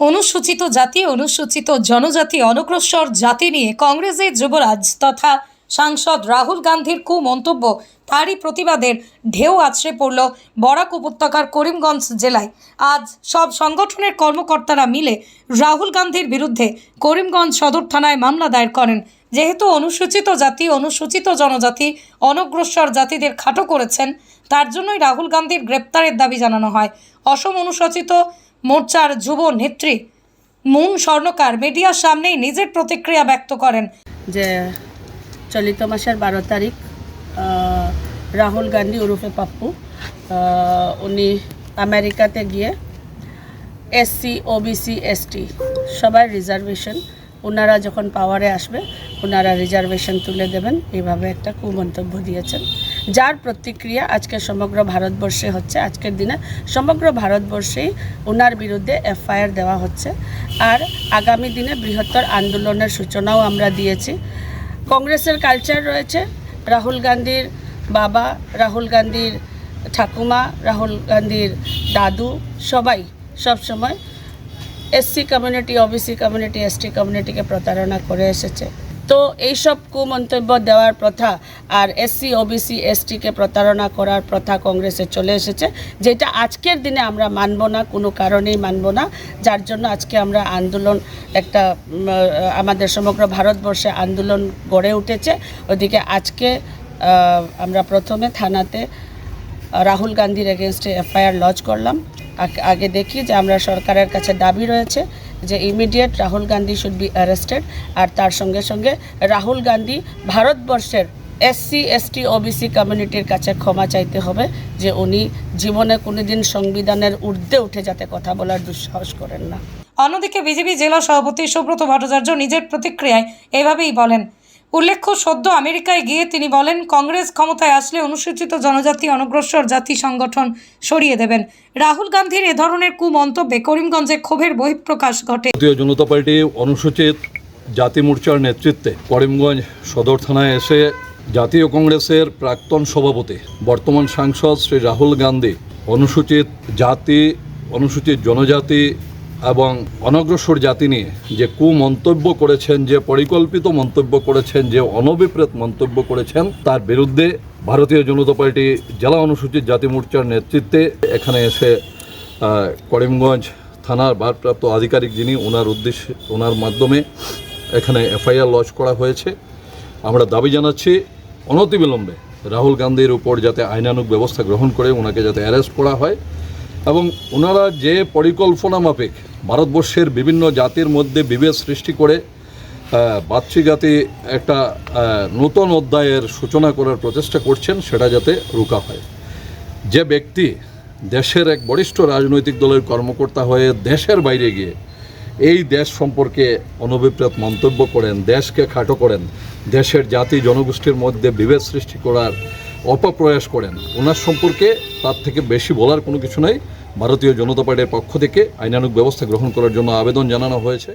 অনুসূচিত জাতি, অনুসূচিত জনজাতি, অনগ্রসর জাতি নিয়ে কংগ্রেসের যুবরাজ তথা সাংসদ রাহুল গান্ধীর কু মন্তব্য তারই প্রতিবাদের ঢেউ আছড়ে পড়ল বরাক উপত্যকার করিমগঞ্জ জেলায়। আজ সব সংগঠনের কর্মকর্তারা মিলে রাহুল গান্ধীর বিরুদ্ধে করিমগঞ্জ সদর থানায় মামলা দায়ের করেন। যেহেতু অনুসূচিত জাতি, অনুসূচিত জনজাতি, অনগ্রসর জাতিদের খাটো করেছেন, তার জন্যই রাহুল গান্ধীর গ্রেপ্তারের দাবি জানানো হয়। অসম অনুসূচিত মোর্চার যুব নেত্রী মুন স্বর্ণকার মিডিয়ার সামনেই নিজের প্রতিক্রিয়া ব্যক্ত করেন। যে চলিত মাসের বারো তারিখ রাহুল গান্ধী ওরফে পাপ্পু উনি আমেরিকাতে গিয়ে এসসি ওবিসি এসটি সবার রিজার্ভেশন ওনারা যখন পাওয়ারে আসবে ওনারা রিজার্ভেশন তুলে দেবেন। এইভাবে একটা কুমন্তব্য দিয়েছেন। যার প্রতিক্রিয়া আজকে সমগ্র ভারতবর্ষে হচ্ছে, আজকের দিনে সমগ্র ভারতবর্ষেই ওনার বিরুদ্ধে এফআইআর দেওয়া হচ্ছে। আর আগামী দিনে বৃহত্তর আন্দোলনের সূচনাও আমরা দিয়েছি। কংগ্রেসের কালচার রয়েছে। রাহুল গান্ধীর বাবা, রাহুল গান্ধীর ঠাকুমা, রাহুল গান্ধীর দাদু, সবাই সব সময় SC community OBC community ST কমিউনিটিকে প্রতারণা করে এসেছে। তো এইসব কুমন্তব্য দেওয়ার প্রথা আর এসসি, ওবিসি, এসটিকে প্রতারণা করার প্রথা কংগ্রেসে চলে এসেছে, যেটা আজকের দিনে আমরা মানব না, কোনো কারণেই মানব না। যার জন্য আজকে আমরা আন্দোলন, একটা আমাদের সমগ্র ভারতবর্ষে আন্দোলন গড়ে উঠেছে। ওদিকে আজকে আমরা প্রথমে থানাতে রাহুল গান্ধীর এগেনস্টে এফআইআর লজ করলাম। আগ- দেখি যে আমরা সরকারের কাছে দাবি রয়েছে যে immediate Rahul Gandhi should be arrested আর তার সঙ্গে সঙ্গে রাহুল গান্ধী ভারতবর্ষের এসসি এসটি ওবিসি কমিউনিটির কাছে ক্ষমা চাইতে হবে যে উনি জীবনে কোনোদিন সংবিধানের ঊর্ধ্বে উঠে যাতে কথা বলার দুঃসাহস করেন না। অন্যদিকে বিজেপি জেলা সভাপতি সুব্রত ভট্টাচার্য নিজের প্রতিক্রিয়ায় এভাবেই বলেন উল্লেখ্য, সদ্য আমেরিকায় গিয়ে তিনি বলেন, কংগ্রেস ক্ষমতায় আসলে অনুসূচিত জনজাতি অনগ্রসর জাতি সংগঠন সরিয়ে দেবেন। রাহুল গান্ধীর এ ধরনের কুমন্তব্যে করিমগঞ্জে ক্ষোভের বহিঃপ্রকাশ ঘটে। ভারতীয় জনতা পার্টি অনুসূচিত জাতি মোর্চার নেতৃত্বে করিমগঞ্জ সদর থানায় এসে জাতীয় কংগ্রেসের প্রাক্তন সভাপতি, বর্তমান সাংসদ শ্রী রাহুল গান্ধী অনুসূচিত জাতি, অনুসূচিত জনজাতি এবং অনগ্রসর জাতি নিয়ে যে কুমন্তব্য করেছেন, যে পরিকল্পিত মন্তব্য করেছেন, যে অনভিপ্রেত মন্তব্য করেছেন, তার বিরুদ্ধে ভারতীয় জনতা পার্টি জেলা অনুসূচিত জাতি মোর্চার নেতৃত্বে এখানে এসে করিমগঞ্জ থানার ভারপ্রাপ্ত আধিকারিক যিনি, ওনার উদ্দেশ্যে, ওনার মাধ্যমে এখানে এফআইআর লজ করা হয়েছে। আমরা দাবি জানাচ্ছি, অনতিবিলম্বে রাহুল গান্ধীর উপর যাতে আইনানুগ ব্যবস্থা গ্রহণ করে ওনাকে যাতে অ্যারেস্ট করা হয় এবং ওনারা যে পরিকল্পনা মাফিক ভারতবর্ষের বিভিন্ন জাতির মধ্যে বিভেদ সৃষ্টি করে আহ, একটা নতুন অধ্যায়ের সূচনা করার প্রচেষ্টা করছেন সেটা যাতে রুকা হয়। যে ব্যক্তি দেশের এক বরিষ্ঠ রাজনৈতিক দলের কর্মকর্তা হয়ে দেশের বাইরে গিয়ে এই দেশ সম্পর্কে অনভিপ্রেত মন্তব্য করেন দেশকে খাটো করেন দেশের জাতি জনগোষ্ঠীর মধ্যে বিভেদ সৃষ্টি করার অপপ্রয়াস করেন ওনার সম্পর্কে তার থেকে বেশি বলার কোনো কিছু নাই। ভারতীয় জনতা পার্টির পক্ষ থেকে আইনানুগ ব্যবস্থা গ্রহণ করার জন্য আবেদন জানানো হয়েছে।